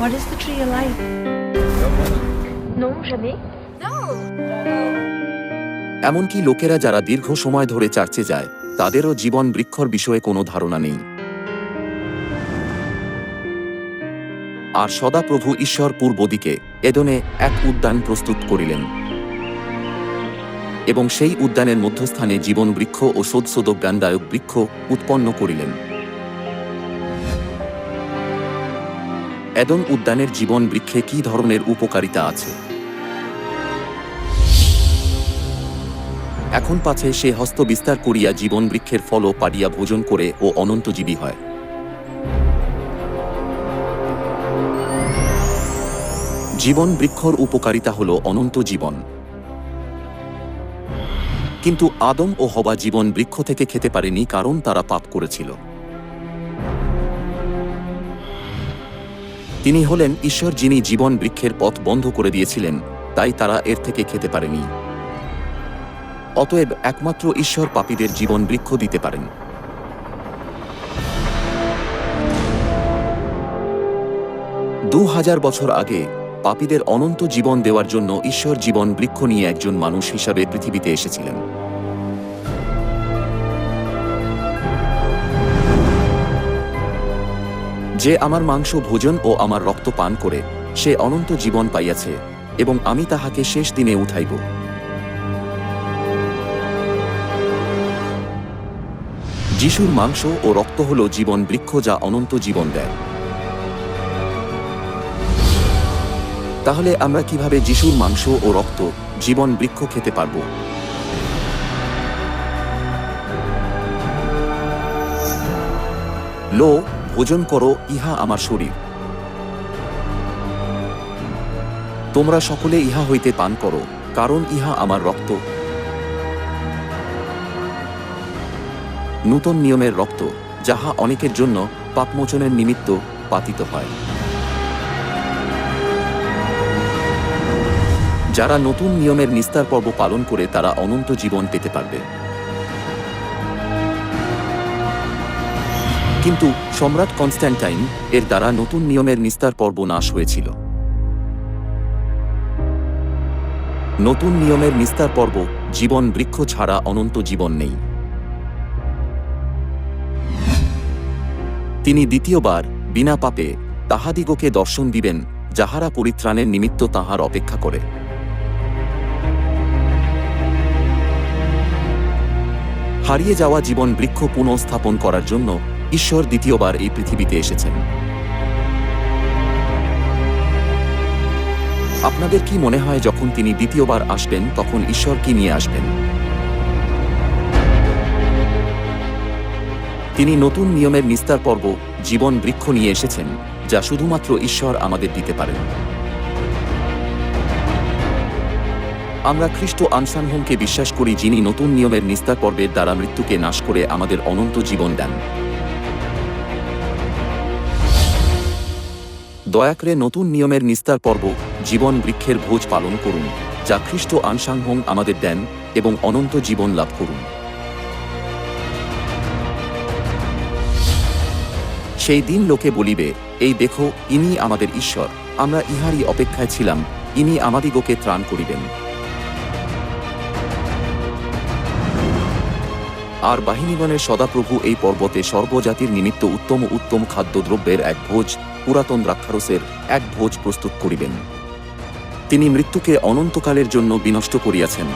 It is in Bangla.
What is the tree you like? No, jamais. এমনকি লোকেরা যারা দীর্ঘ সময় ধরে চার্চে যায় তাদেরও জীবন বৃক্ষর বিষয়ে কোনো ধারণা নেই। আর সদাপ্রভু ঈশ্বর পূর্বদিকে এদনে এক উদ্যান প্রস্তুত করিলেন। এবং সেই উদ্যানের মধ্যস্থানে জীবন বৃক্ষ ও সোদসোদ জ্ঞানদায়ক বৃক্ষ উৎপন্ন করিলেন। এদন উদ্যানের জীবন বৃক্ষে কি ধরনের উপকারিতা আছে? এখন পাছে সে হস্ত বিস্তার করিয়া জীবন বৃক্ষের ফল পাড়িয়া ভোজন করে ও অনন্তজীবী হয়। জীবন বৃক্ষর উপকারিতা হল অনন্ত জীবন কিন্তু আদম ও হবা জীবন বৃক্ষ থেকে খেতে পারেনি কারণ তারা পাপ করেছিল। তিনি হলেন ঈশ্বর যিনি জীবন বৃক্ষের পথ বন্ধ করে দিয়েছিলেন, তাই তারা এর থেকে খেতে পারেনি। অতএব একমাত্র ঈশ্বর পাপীদের জীবন বৃক্ষ দিতে পারেন। দু হাজার বছর আগে পাপীদের অনন্ত জীবন দেওয়ার জন্য ঈশ্বর জীবন বৃক্ষ নিয়ে একজন মানুষ হিসাবে পৃথিবীতে এসেছিলেন। যে আমার মাংস ভোজন ও আমার রক্ত পান করে, সে অনন্ত জীবন পাইয়াছে, এবং আমি তাহাকে শেষ দিনে উঠাইব। যিশুর মাংস ও রক্ত হল জীবন বৃক্ষ যা অনন্ত জীবন দেয়। তাহলে আমরা কীভাবে যিশুর মাংস ও রক্ত জীবন বৃক্ষ খেতে পারব? লো ভোজন করো, ইহা আমার শরীর। তোমরা সকলে ইহা হইতে পান করো, কারণ ইহা আমার রক্ত। নূতন নিয়মের রক্ত, যাহা অনেকের জন্য পাপমোচনের নিমিত্ত পাতিত হয়। যারা নতুন নিয়মের নিস্তার পর্ব পালন করে, তারা অনন্ত জীবন পেতে পারবে। কিন্তু সম্রাট কনস্ট্যান্টাইন এর দ্বারা নতুন নিয়মের নিস্তার পর্ব নাশ হয়েছিল। নতুন নিয়মের নিস্তার পর্ব, জীবন বৃক্ষ ছাড়া অনন্ত জীবন নেই। তিনি দ্বিতীয়বার, বিনা পাপে, তাহাদিগকে দর্শন দিবেন, যাহারা পরিত্রাণের নিমিত্ত তাহার অপেক্ষা করে। হারিয়ে যাওয়া জীবন বৃক্ষ পুনঃস্থাপন করার জন্য ঈশ্বর দ্বিতীয়বার এই পৃথিবীতে এসেছেন। আপনাদের কি মনে হয় যখন তিনি দ্বিতীয়বার আসবেন, তখন ঈশ্বর কি নিয়ে আসবেন? তিনি নতুন নিয়মের নিস্তার পর্ব, জীবন বৃক্ষ নিয়ে এসেছেন, যা শুধুমাত্র ঈশ্বর আমাদের দিতে পারেন। আমরা খ্রিস্ট আনসানহোমকে বিশ্বাস করি যিনি নতুন নিয়মের নিস্তার পর্বের দ্বারা মৃত্যুকে নাশ করে আমাদের অনন্ত জীবন দেন। দয়া করে নতুন নিয়মের নিস্তার পর্ব, জীবন বৃক্ষের ভোজ পালন করুন, যা খ্রিস্ট আনসাংহং আমাদের দেন এবং অনন্ত জীবন লাভ করুন। সেই দিন লোকে বলিবে, এই দেখো, ইনি আমাদের ঈশ্বর, আমরা ইহারই অপেক্ষায় ছিলাম, ইনি আমাদিগকে ত্রাণ করিবেন। আর বাহিনীগণের সদাপ্রভু এই পর্বতে সর্বজাতির নিমিত্ত উত্তম উত্তম খাদ্যদ্রব্যের এক ভোজ পুরাতন রাক্ষারসের এক ভোজ প্রস্তুত করিবেন। তিনি মৃত্যুকে অনন্তকালের জন্য বিনষ্ট করিয়াছেন।